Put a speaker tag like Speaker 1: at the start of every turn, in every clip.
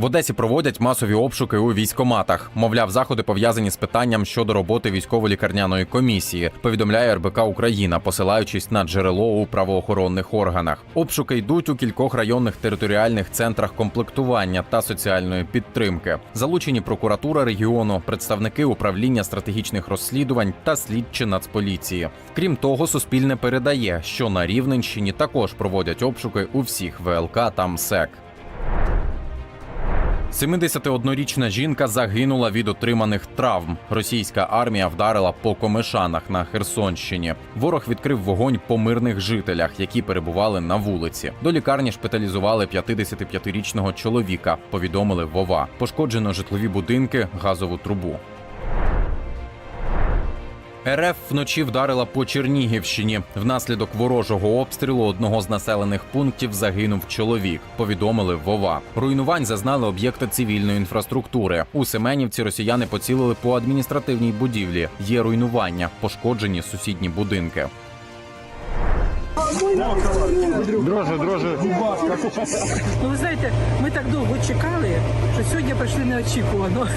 Speaker 1: В Одесі проводять масові обшуки у військоматах. Мовляв, заходи пов'язані з питанням щодо роботи військово-лікарняної комісії. Повідомляє РБК Україна, посилаючись на джерело у правоохоронних органах. Обшуки йдуть у кількох районних територіальних центрах комплектування та соціальної підтримки. Залучені прокуратура регіону, представники управління стратегічних розслідувань та слідчі нацполіції. Крім того, Суспільне передає, що на Рівненщині також проводять обшуки у всіх ВЛК та МСЕК. 71-річна жінка загинула від отриманих травм. Російська армія вдарила по комишанах на Херсонщині. Ворог відкрив вогонь по мирних жителях, які перебували на вулиці. До лікарні шпиталізували 55-річного чоловіка. Повідомили Вова. Пошкоджено житлові будинки, газову трубу. РФ вночі вдарила по Чернігівщині. Внаслідок ворожого обстрілу одного з населених пунктів загинув чоловік. Повідомили Вова. Руйнувань зазнали об'єкти цивільної інфраструктури. У Семенівці росіяни поцілили по адміністративній будівлі. Є руйнування, пошкоджені сусідні будинки.
Speaker 2: Дроже, дроже.
Speaker 3: Ну, ви знаєте, ми так довго чекали, що сьогодні прийшли неочікувано.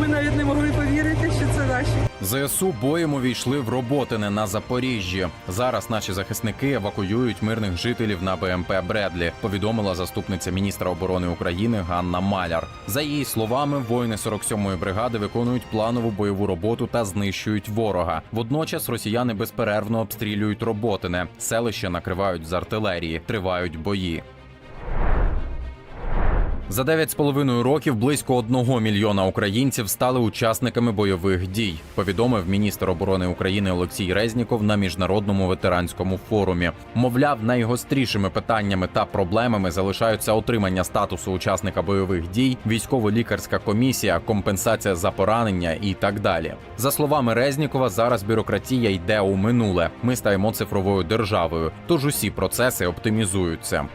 Speaker 3: Ми навіть не могли повірити, що це наші.
Speaker 1: ЗСУ боєм увійшли в Роботине на Запоріжжі. Зараз наші захисники евакуюють мирних жителів на БМП Бредлі. Повідомила заступниця міністра оборони України Ганна Маляр. За її словами, воїни 47-ї бригади виконують планову бойову роботу та знищують ворога. Водночас росіяни безперервно обстрілюють Роботине. Селище накривають з артилерії. Тривають бої. За 9,5 років близько одного мільйона українців стали учасниками бойових дій. Повідомив міністр оборони України Олексій Резніков на міжнародному ветеранському форумі. Мовляв, найгострішими питаннями та проблемами залишаються отримання статусу учасника бойових дій, військово-лікарська комісія, компенсація за поранення і так далі. За словами Резнікова, зараз бюрократія йде у минуле. Ми стаємо цифровою державою, тож усі процеси оптимізуються.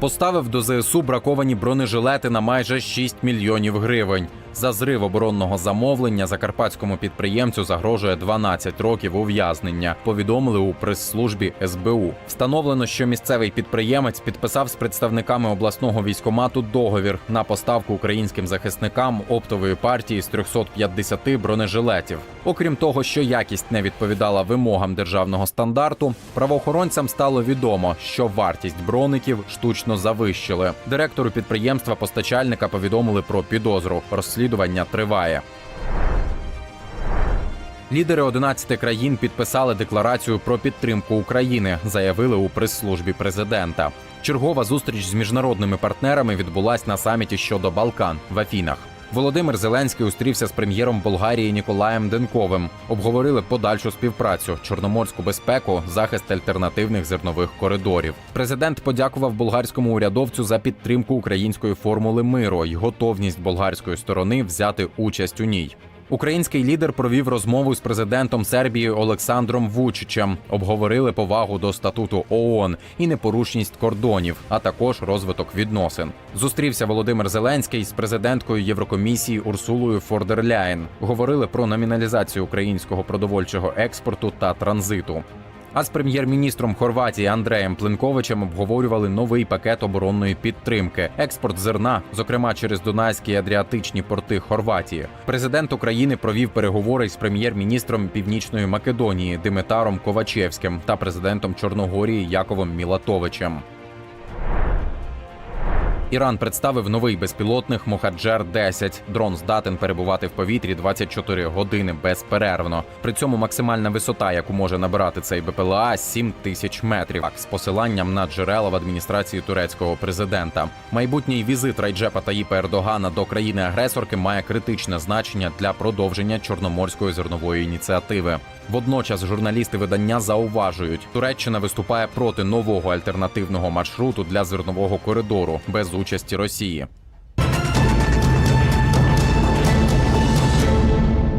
Speaker 1: Поставив до ЗСУ браковані бронежилети на майже 6 мільйонів гривень. За зрив оборонного замовлення закарпатському підприємцю загрожує 12 років ув'язнення. Повідомили у прес-службі СБУ. Встановлено, що місцевий підприємець підписав з представниками обласного військомату договір на поставку українським захисникам оптової партії з 350 бронежилетів. Окрім того, що якість не відповідала вимогам державного стандарту, правоохоронцям стало відомо, що вартість броників штучно завищили. Директору підприємства постачальника повідомили про підозру. Розслідування триває. Лідери 11 країн підписали декларацію про підтримку України, заявили у прес-службі президента. Чергова зустріч з міжнародними партнерами відбулась на саміті щодо Балкан в Афінах. Володимир Зеленський устрівся з прем'єром Болгарії Ніколаєм Денковим. Обговорили подальшу співпрацю, чорноморську безпеку, захист альтернативних зернових коридорів. Президент подякував болгарському урядовцю за підтримку української формули миру і готовність болгарської сторони взяти участь у ній. Український лідер провів розмову з президентом Сербії Олександром Вучичем. Обговорили повагу до статуту ООН і непорушність кордонів, а також розвиток відносин. Зустрівся Володимир Зеленський з президенткою Єврокомісії Урсулою Фордерляєн. Говорили про номіналізацію українського продовольчого експорту та транзиту. А з прем'єр-міністром Хорватії Андреєм Пленковичем обговорювали новий пакет оборонної підтримки, експорт зерна, зокрема через Дунайські Адріатичні порти Хорватії. Президент України провів переговори з прем'єр-міністром Північної Македонії Димитаром Ковачевським та президентом Чорногорії Яковом Мілатовичем. Іран представив новий безпілотник Мохаджер 10 Дрон здатен перебувати в повітрі 24 години безперервно. При цьому максимальна висота, яку може набирати цей БПЛА, 7 тисяч метрів. З посиланням на джерела в адміністрації турецького президента. Майбутній візит Райджепа Таїпа Ердогана до країни-агресорки має критичне значення для продовження чорноморської зернової ініціативи. Водночас журналісти видання зауважують, Туреччина виступає проти нового альтернативного маршруту для зернового коридору без участі Росії.